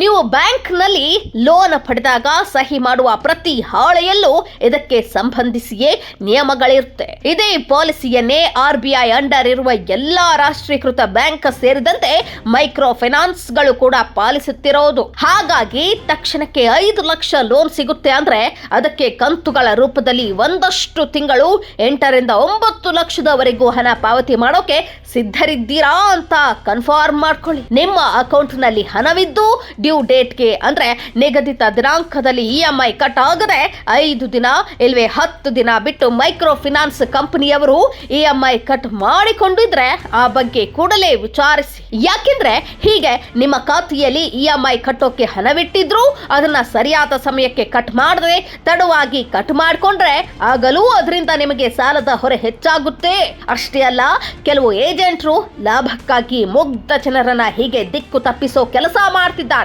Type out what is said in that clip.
ನೀವು ಬ್ಯಾಂಕ್ನಲ್ಲಿ ಲೋನ್ ಪಡೆದಾಗ ಸಹಿ ಮಾಡುವ ಪ್ರತಿ ಹಾಳೆಯಲ್ಲೂ ಇದಕ್ಕೆ ಸಂಬಂಧಿಸಿಯೇ ನಿಯಮಗಳಿರುತ್ತೆ. ಇದೇ ಪಾಲಿಸಿಯನ್ನೇ ಆರ್ ಬಿ ಐ ಅಂಡರ್ ಇರುವ ಎಲ್ಲಾ ರಾಷ್ಟ್ರೀಕೃತ ಬ್ಯಾಂಕ್ ಸೇರಿದಂತೆ ಮೈಕ್ರೋ ಫೈನಾನ್ಸ್ಗಳು ಕೂಡ ಪಾಲಿಸುತ್ತಿರೋದು. ಹಾಗಾಗಿ ತಕ್ಷಣಕ್ಕೆ ಐದು ಲಕ್ಷ ಲೋನ್ ಸಿಗುತ್ತೆ ಅಂದ್ರೆ ಅದಕ್ಕೆ ಕಂತುಗಳ ರೂಪದಲ್ಲಿ ಒಂದಷ್ಟು ತಿಂಗಳು ಎಂಟರಿಂದ ಒಂಬತ್ತು ಲಕ್ಷದವರೆಗೂ ಹಣ ಪಾವತಿ ಮಾಡೋಕೆ ಸಿದ್ಧರಿದ್ದೀರಾ ಅಂತ ಕನ್ಫರ್ಮ್ ಮಾಡ್ಕೊಳ್ಳಿ. ನಿಮ್ಮ ಅಕೌಂಟ್ನಲ್ಲಿ ಹಣವಿದ್ದು ಡ್ಯೂ ಡೇಟ್ಗೆ ಅಂದ್ರೆ ನಿಗದಿತ ದಿನಾಂಕದಲ್ಲಿ ಇ ಎಂ ಐ ಕಟ್ ಆಗದೆ ಐದು ದಿನ ಇಲ್ವೇ ಹತ್ತು ದಿನ ಬಿಟ್ಟು ಮೈಕ್ರೋ ಫಿನಾನ್ಸ್ ಕಂಪನಿಯವರು ಇ ಎಂ ಐ ಕಟ್ ಮಾಡಿಕೊಂಡಿದ್ರೆ ಆ ಬಗ್ಗೆ ಕೂಡಲೇ ವಿಚಾರಿಸಿ. ಯಾಕೆಂದ್ರೆ ಹೀಗೆ ನಿಮ್ಮ ಖಾತೆಯಲ್ಲಿ ಇ ಎಂ ಐ ಕಟ್ಟೋಕೆ ಹಣವಿಟ್ಟಿದ್ರು, ಅದನ್ನ ಸರಿಯಾದ ಸಮಯಕ್ಕೆ ಕಟ್ ಮಾಡದೆ ತಡವಾಗಿ ಕಟ್ ಮಾಡಿಕೊಂಡ್ರೆ ಆಗಲೂ ಅದರಿಂದ ನಿಮಗೆ ಸಾಲದ ಹೊರೆ ಹೆಚ್ಚಾಗುತ್ತೆ. ಅಷ್ಟೇ ಅಲ್ಲ, ಕೆಲವು ಏಜೆಂಟ್ರು ಲಾಭಕ್ಕಾಗಿ ಮುಗ್ಧ ಜನರನ್ನ ಹೀಗೆ ದಿಕ್ಕು ತಪ್ಪಿಸೋ ಕೆಲಸ ಮಾಡ್ತಿದ್ದಾರೆ.